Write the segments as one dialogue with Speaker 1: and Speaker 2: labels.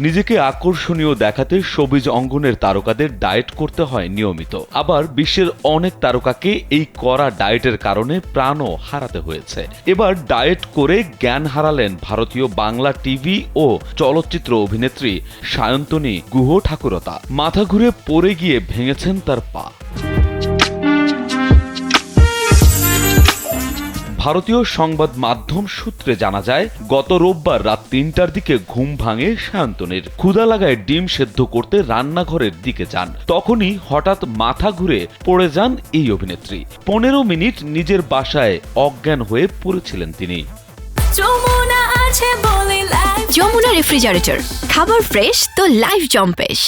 Speaker 1: নিজেকে আকর্ষণীয় দেখাতে সবুজ অঙ্গনের তারকাদের ডায়েট করতে হয় নিয়মিত। আবার বিশ্বের অনেক তারকাকে এই করা ডায়েটের কারণে প্রাণও হারাতে হয়েছে। এবার ডায়েট করে জ্ঞান হারালেন ভারতীয় বাংলা টিভি ও চলচ্চিত্র অভিনেত্রী সায়ন্তনী গুহ ঠাকুরতা মাথা ঘুরে পড়ে গিয়ে ভেঙেছেন তার পা। ভারতীয় সংবাদ মাধ্যম সূত্রে জানা যায় গত রোববার রাত তিনটার দিকে ঘুম ভাঙে সায়ন্তনীর। ক্ষুদা লাগায় ডিম সেদ্ধ করতে রান্নাঘরের দিকে যান। তখনই হঠাৎ মাথা ঘুরে পড়ে যান এই অভিনেত্রী। পনেরো মিনিট নিজের বাসায় অজ্ঞান হয়ে পড়েছিলেন তিনি।
Speaker 2: যমুনা আছে বলে লাইফ
Speaker 3: যমুনা রেফ্রিজারেটর খাবার ফ্রেশ তো লাইফ জম্পেশ।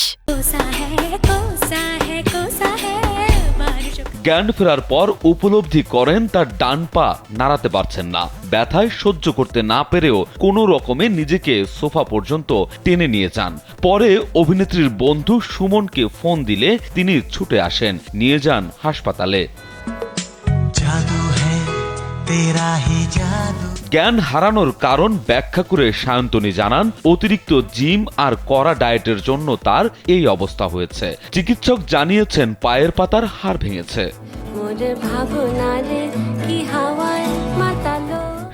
Speaker 1: জ্ঞান ফেরার পর উপলব্ধি করেন, তার ডান পা নাড়াতে পারছেন না। ব্যথায় সহ্য করতে না পেরেও কোনো রকমে নিজেকে সোফা পর্যন্ত টেনে নিয়ে যান। পরে অভিনেত্রীর বন্ধু সুমনকে ফোন দিলে তিনি ছুটে আসেন, নিয়ে যান হাসপাতালে।
Speaker 4: জাদু তেরা হি জাদু।
Speaker 1: জ্ঞান হারানোর কারণ ব্যাখ্যা করে সায়ন্তনী জানান অতিরিক্ত জিম আর কড়া ডায়েটের জন্য তার এই অবস্থা হয়েছে। চিকিৎসক জানিয়েছেন পায়ের পাতার হাড় ভেঙেছে।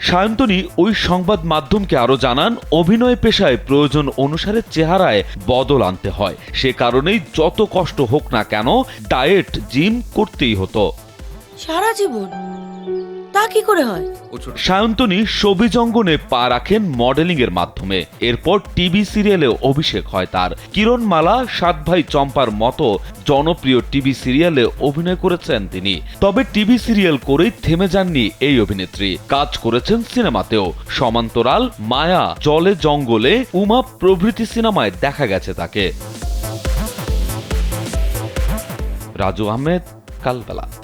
Speaker 1: সায়ন্তনী ওই সংবাদ মাধ্যমকে আরও জানান অভিনয় পেশায় প্রয়োজন অনুসারে চেহারায় বদল আনতে হয়। সে কারণেই যত কষ্ট হোক না কেন ডায়েট জিম করতেই হতো।
Speaker 5: সারা জীবন তা কি করে হয়?
Speaker 1: সায়ন্তনী সবিজ অঙ্গনে পা রাখেন মডেলিং এর মাধ্যমে। এরপর টিভি সিরিয়ালে অভিষেক হয় তার। কিরণমালা সাত ভাই চম্পার মতো জনপ্রিয় টিভি সিরিয়ালে অভিনয় করেছেন তিনি। তবে টিভি সিরিয়াল করেই থেমে যাননি এই অভিনেত্রী। কাজ করেছেন সিনেমাতেও। সমান্তরাল, মায়া, জলে জঙ্গলে, উমা প্রভৃতি সিনেমায় দেখা গেছে তাকে। রাজু আহমেদ, কালবেলা।